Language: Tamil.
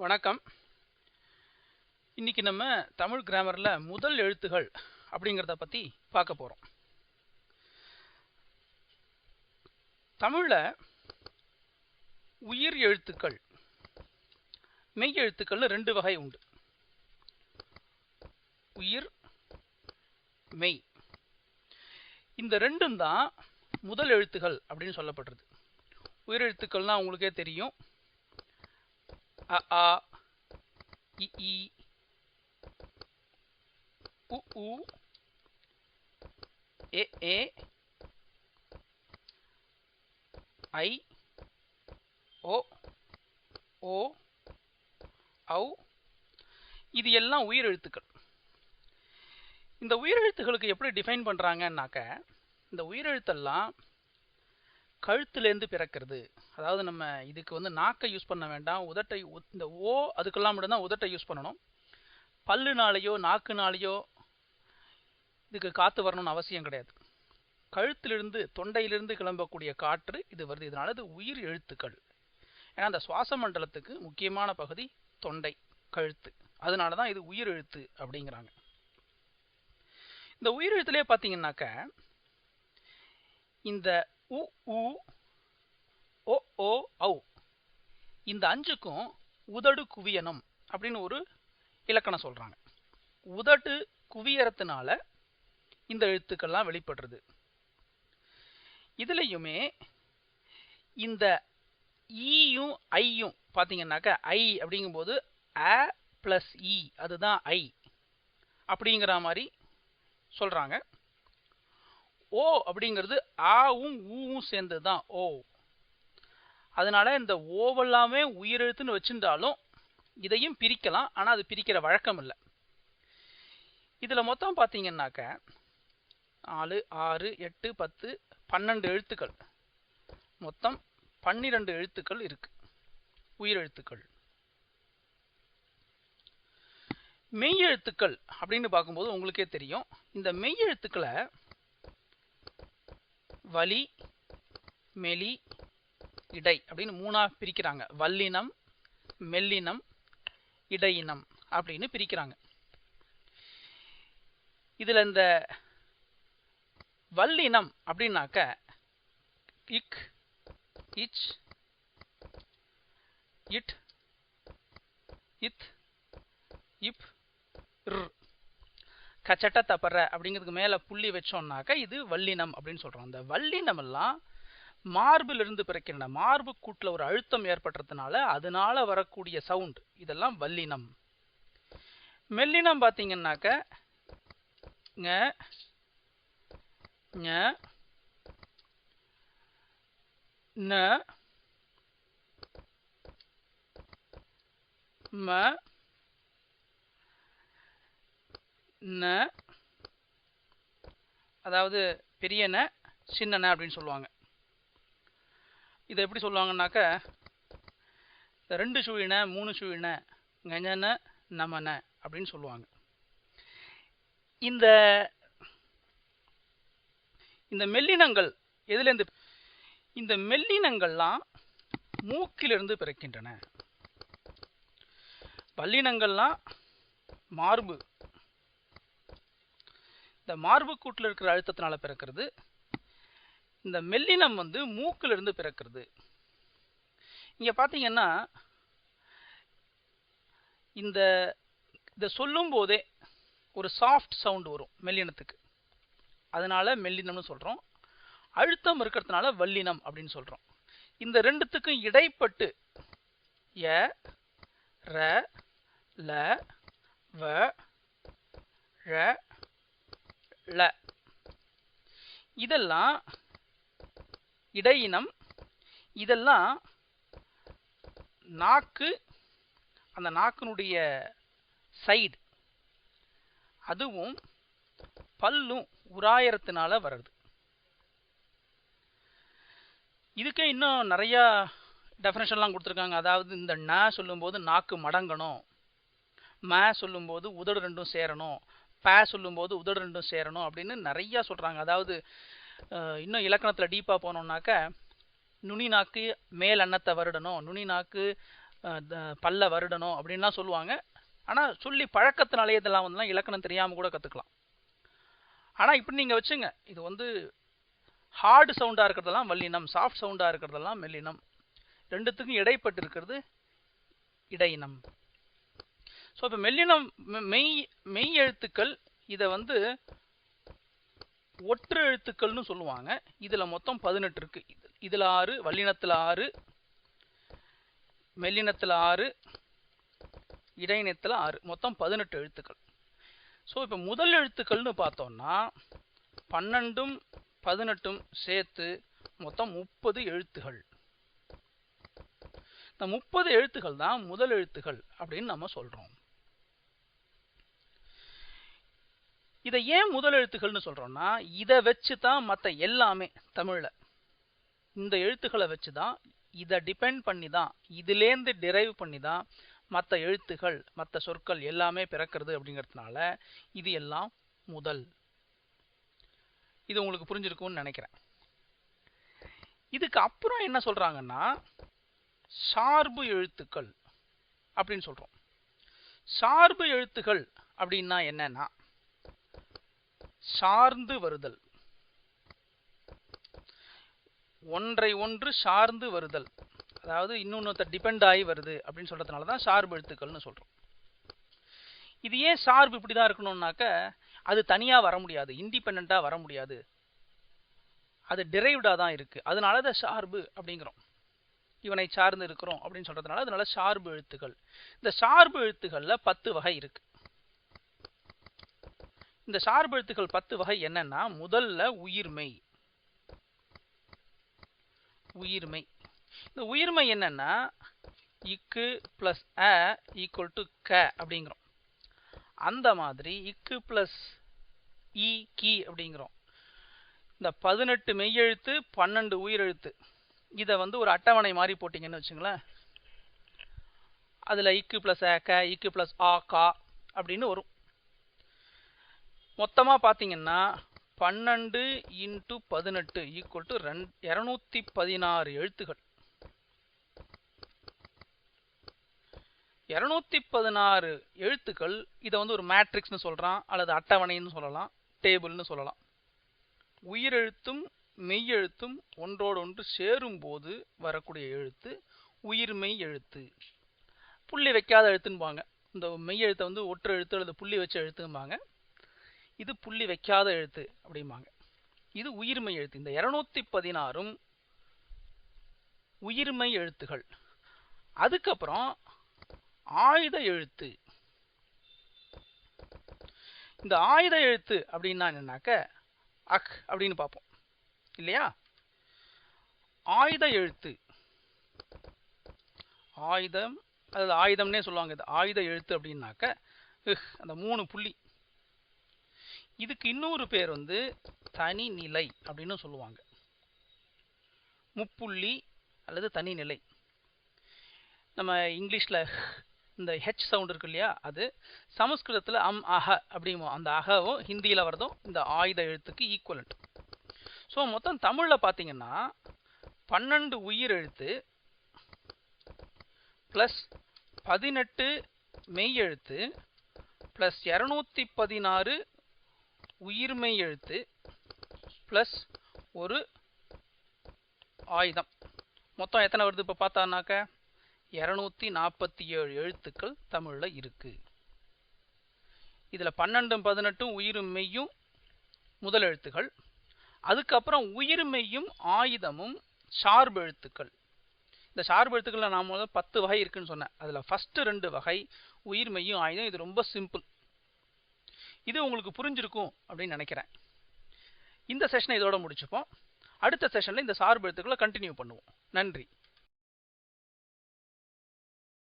வணக்கம். இன்னைக்கு நம்ம தமிழ் கிராமரில் முதல் எழுத்துகள் அப்படிங்கிறத பற்றி பார்க்க போகிறோம் தமிழில் உயிர் எழுத்துக்கள் மெய் எழுத்துக்கள்னு ரெண்டு வகை உண்டு. உயிர் மெய். இந்த ரெண்டும் தான் முதல் எழுத்துகள் அப்படின்னு சொல்லப்படுறது. உயிர் எழுத்துக்கள்னால் உங்களுக்கே தெரியும். அ ஆ இ ஈ உ ஊ ஏ ஏ ஐ ஓ ஓ ஔ இது எல்லாம் உயிர் எழுத்துக்கள் இந்த உயிரெழுத்துகளுக்கு எப்படி டிஃபைன் பண்ணுறாங்கன்னாக்க இந்த உயிரெழுத்தெல்லாம் கழுத்துலேருந்து பிறக்கிறது. அதாவது நம்ம இதுக்கு வந்து நாக்கை யூஸ் பண்ண வேண்டாம். உதட்டை இந்த ஓ அதுக்கெல்லாம் மட்டும்தான் உதட்டை யூஸ் பண்ணணும். பல்லுனாலேயோ நாக்குனாலேயோ இதுக்கு காற்று வரணும்னு அவசியம் கிடையாது. கழுத்திலிருந்து தொண்டையிலிருந்து கிளம்பக்கூடிய காற்று இது வருது. இதனால இது உயிர் எழுத்துக்கள். ஏன்னா அந்த சுவாச மண்டலத்துக்கு முக்கியமான பகுதி தொண்டை கழுத்து. அதனால தான் இது உயிர் எழுத்து அப்படிங்கிறாங்க. இந்த உயிர் எழுத்துலேயே பார்த்தீங்கன்னாக்க இந்த உ உ ஓ ஓ ஔ. இந்த அஞ்சுக்கும் உதடு குவியனம் அப்படின்னு ஒரு இலக்கணம் சொல்றாங்க. உதடு குவியறதுனால இந்த எழுத்துக்கள்லாம் வெளிப்படுறது. இதுலயுமே இந்த ஈயும் ஐயும் பார்த்தீங்கன்னாக்கா ஐ அப்படிங்கும்போது அ ப்ளஸ் இ e, அதுதான் ஐ அப்படிங்கிற மாதிரி சொல்றாங்க. ஓ அப்படிங்கிறது ஆவும் ஊவும் சேர்ந்தது தான் ஓ. அதனால இந்த ஓவெல்லாமே உயிரெழுத்துன்னு வச்சிருந்தாலும் இதையும் பிரிக்கலாம் ஆனால் அது பிரிக்கிற வழக்கம் இல்லை. இதில் மொத்தம் பார்த்தீங்கன்னாக்க நாலு ஆறு எட்டு பத்து பன்னெண்டு எழுத்துக்கள். மொத்தம் பன்னிரெண்டு எழுத்துக்கள் இருக்கு உயிரெழுத்துக்கள். மெய் எழுத்துக்கள் அப்படின்னு பார்க்கும்போது உங்களுக்கே தெரியும். இந்த மெய் எழுத்துக்களை வலி மெலி இடை அப்படின்னு மூணாக பிரிக்கிறாங்க. வல்லினம் மெல்லினம் இடையினம் அப்படின்னு பிரிக்கிறாங்க. இதில் இந்த வல்லினம் அப்படின்னாக்க இக் இச் இட் இத் இப் ர் கச்சட்ட தப்பற அப்படிங்கிறதுக்கு மேலே புள்ளி வச்சோம்னாக்கா இது வல்லினம் அப்படின்னு சொல்கிறோம் அந்த வல்லினம் எல்லாம் மார்பிலிருந்து பிறக்கின்றன மார்பு கூட்டில் ஒரு அழுத்தம் ஏற்படுறதுனால அதனால வரக்கூடிய சவுண்ட் இதெல்லாம் வல்லினம். மெல்லினம் பார்த்தீங்கன்னாக்க ந ம ந அதாவது பெரிய ந சின்ன ந அப்படின்னு சொல்லுவாங்க. இதை எப்படி சொல்லுவாங்கன்னாக்க இந்த ரெண்டு சுழின மூணு சுழின கஞ்சன நமன அப்படின்னு சொல்லுவாங்க. இந்த இந்த மெல்லினங்கள் எதுலேருந்து இந்த மெல்லினங்கள்லாம் மூக்கிலிருந்து பிறக்கின்றன. பல்லினங்கள்லாம் மார்பு இந்த மார்பு கூட்டில் இருக்கிற அழுத்தத்தினால பிறக்கிறது. இந்த மெல்லினம் வந்து மூக்கிலிருந்து பிறக்கிறது. இங்கே பார்த்தீங்கன்னா இந்த இதை சொல்லும் போதே ஒரு சாஃப்ட் சவுண்ட் வரும் மெல்லினத்துக்கு. அதனால் மெல்லினம்னு சொல்கிறோம் அழுத்தம் இருக்கிறதுனால வல்லினம் அப்படின்னு சொல்கிறோம் இந்த ரெண்டுத்துக்கும் இடைப்பட்டு ய ர ல வ ழ ல. இதெல்லாம் இடையினம் இதெல்லாம் நாக்கு அந்த நாக்கினுடைய சைடு அதுவும் பல்லும் உராயறதுனால வர்றது. இதுக்கே இன்னும் நிறையா டெஃபினேஷன்லாம் கொடுத்துருக்காங்க. அதாவது இந்த ந சொல்லும்போது நாக்கு மடங்கணும். ம சொல்லும்போது உதடு ரெண்டும் சேரணும். ப சொல்லும்போது உதடு ரெண்டும் சேரணும் அப்படின்னு நிறையா சொல்கிறாங்க அதாவது இன்னும் இலக்கணத்தில் டீப்பாக போனோம்னாக்க நுனி நாக்கு மேல் அன்னத்தை வருடணும் நுனி நாக்கு த- பல்ல வருடணும் அப்படின்லாம் சொல்லுவாங்க. ஆனால் சொல்லி பழக்கத்தினாலே இதெல்லாம் வந்துலாம் இலக்கணம் தெரியாமல் கூட கற்றுக்கலாம் ஆனால் இப்படி நீங்கள் வச்சுங்க இது வந்து ஹார்டு சவுண்டாக இருக்கிறதெல்லாம் வல்லினம் சாஃப்ட் சவுண்டாக இருக்கிறதெல்லாம் மெல்லினம். ரெண்டுத்துக்கும் இடைப்பட்டு இருக்கிறது இடையினம். ஸோ இப்போ மெல்லினம் மெய் மெய் எழுத்துக்கள் இதை வந்து ஒற்று எழுத்துக்கள்னு சொல்லுவாங்க. இதில் மொத்தம் பதினெட்டு இருக்கு. இதில் ஆறு வல்லினத்தில் ஆறு மெல்லினத்தில் ஆறு இடையினத்தில் ஆறு. மொத்தம் பதினெட்டு எழுத்துக்கள். ஸோ இப்போ முதல் எழுத்துக்கள்னு பார்த்தோம்னா பன்னெண்டும் பதினெட்டும் சேர்த்து மொத்தம் முப்பது எழுத்துகள். இந்த முப்பது எழுத்துகள் தான் முதல் எழுத்துகள் அப்படின்னு நம்ம சொல்கிறோம் இதை ஏன் முதல் எழுத்துக்கள்னு இதை வச்சு தான் மற்ற எல்லாமே தமிழில். இந்த எழுத்துக்களை வச்சு தான் இதை டிபெண்ட் பண்ணி தான் இதுலேருந்து டிரைவ் பண்ணி தான் மற்ற எழுத்துகள் மற்ற சொற்கள் எல்லாமே பிறக்கிறது அப்படிங்கிறதுனால இது எல்லாம் முதல். இது உங்களுக்கு புரிஞ்சிருக்கும்னு நினைக்கிறேன். இதுக்கு அப்புறம் என்ன சொல்கிறாங்கன்னா சார்பு எழுத்துக்கள் அப்படின்னு சொல்கிறோம் சார்பு எழுத்துக்கள் அப்படின்னா என்னன்னா சார்ந்து வருதல். ஒன்றை ஒன்று சார்ந்து வருதல். அதாவது இன்னொன்று டிபெண்ட் ஆகி வருது அப்படின்னு சொல்கிறதுனால தான் சார்பு எழுத்துக்கள்னு சொல்கிறோம் இது ஏன் சார்பு இப்படிதான் இருக்கணும்னாக்க அது தனியாக வர முடியாது இண்டிபெண்ட்டாக வர முடியாது. அது டிரைவ்டாக தான் இருக்குது அதனால அதை சார்பு அப்படிங்கிறோம். இவனை சார்ந்து இருக்கிறோம் அப்படின்னு சொல்கிறதுனால அதனால சார்பு எழுத்துக்கள். இந்த சார்பு எழுத்துக்களில் பத்து வகை இருக்குது இந்த சார்பு எழுத்துக்கள் பத்து வகை என்னன்னா முதல்ல உயிர்மை. உயிர்மை. இந்த உயிர்மை என்னன்னா இக்கு பிளஸ் அ ஈக்குவல் டு க அப்படிங்கிறோம். அந்த மாதிரி இக்கு பிளஸ் இ கி அப்படிங்கிறோம். இந்த பதினெட்டு மெய்யெழுத்து பன்னெண்டு உயிரெழுத்து. இதை வந்து ஒரு அட்டவணை மாதிரி போட்டிங்கன்னு வச்சுங்களேன். அதில் இக்கு பிளஸ் அ க இக்கு பிளஸ் ஆ கா அப்படின்னு வரும். மொத்தமாக பார்த்தீங்கன்னா பன்னெண்டு இன்ட்டு பதினெட்டு ஈக்குவல் டு ரெண் இரநூத்தி பதினாறு எழுத்துகள் இரநூத்தி பதினாறு எழுத்துக்கள் இதை வந்து ஒரு மேட்ரிக்ஸ்னு சொல்கிறான் அல்லது அட்டவணைன்னு சொல்லலாம் டேபிள்னு சொல்லலாம். உயிரெழுத்தும் மெய்யெழுத்தும் ஒன்றோடு ஒன்று சேரும்போது வரக்கூடிய எழுத்து உயிர்மெய் எழுத்து. புள்ளி வைக்காத எழுத்துன்பாங்க இந்த மெய் எழுத்தை வந்து ஒற்று எழுத்து அல்லது புள்ளி வச்ச எழுத்தும்பாங்க இது புள்ளி வைக்காத எழுத்து அப்படிம்பாங்க. இது உயிர்மை எழுத்து. இந்த இருநூத்தி பதினாறும் உயிர்மை எழுத்துகள். அதுக்கப்புறம் ஆயுத எழுத்து. இந்த ஆயுத எழுத்து அப்படின்னா என்னன்னாக்க அக் அப்படின்னு பார்ப்போம். இல்லையா? ஆயுத எழுத்து. ஆயுதம் அதாவது ஆயுதம்னே சொல்லுவாங்க இது. ஆயுத எழுத்து அப்படின்னாக்க அந்த மூணு புள்ளி இதுக்கு இன்னொரு பேர் வந்து தனிநிலை அப்படின்னு சொல்லுவாங்க. முப்புள்ளி அல்லது தனிநிலை நம்ம இங்கிலீஷில் இந்த ஹெச் சவுண்ட் இருக்கு இல்லையா? அது சமஸ்கிருதத்தில் அம் அஹ அப்படிமோ அந்த அகவும் ஹிந்தியில் வரதும் இந்த ஆயுத எழுத்துக்கு ஈக்குவலண்ட் ஸோ மொத்தம் தமிழில் பார்த்தீங்கன்னா பன்னெண்டு உயிர் எழுத்து ப்ளஸ் பதினெட்டு மெய் எழுத்து ப்ளஸ் இரநூத்தி பதினாறு உயிர்மை எழுத்து ப்ளஸ் ஒரு ஆயுதம். மொத்தம் எத்தனை வருது இப்போ பார்த்தானாக்க இரநூத்தி நாற்பத்தி ஏழு எழுத்துக்கள் தமிழில் இருக்குது இதில் பன்னெண்டும் பதினெட்டும் உயிரும் மெய்யும் முதல் எழுத்துக்கள். அதுக்கப்புறம் உயிர்மெய்யும் ஆயுதமும் சார்பு எழுத்துக்கள். இந்த சார்பு எழுத்துக்களில் நான் முதல்ல பத்து வகை இருக்குன்னு சொன்னேன். அதில் ஃபஸ்ட்டு ரெண்டு வகை உயிர்மெய்யும் ஆயுதம். இது ரொம்ப சிம்பிள் இது உங்களுக்கு புரிஞ்சிருக்கும் அப்படின்னு நினைக்கிறேன். இந்த செஷனை இதோட முடிச்சுப்போம். அடுத்த செஷனில் இந்த சார்பு எழுத்துக்களை கண்டினியூ பண்ணுவோம். நன்றி.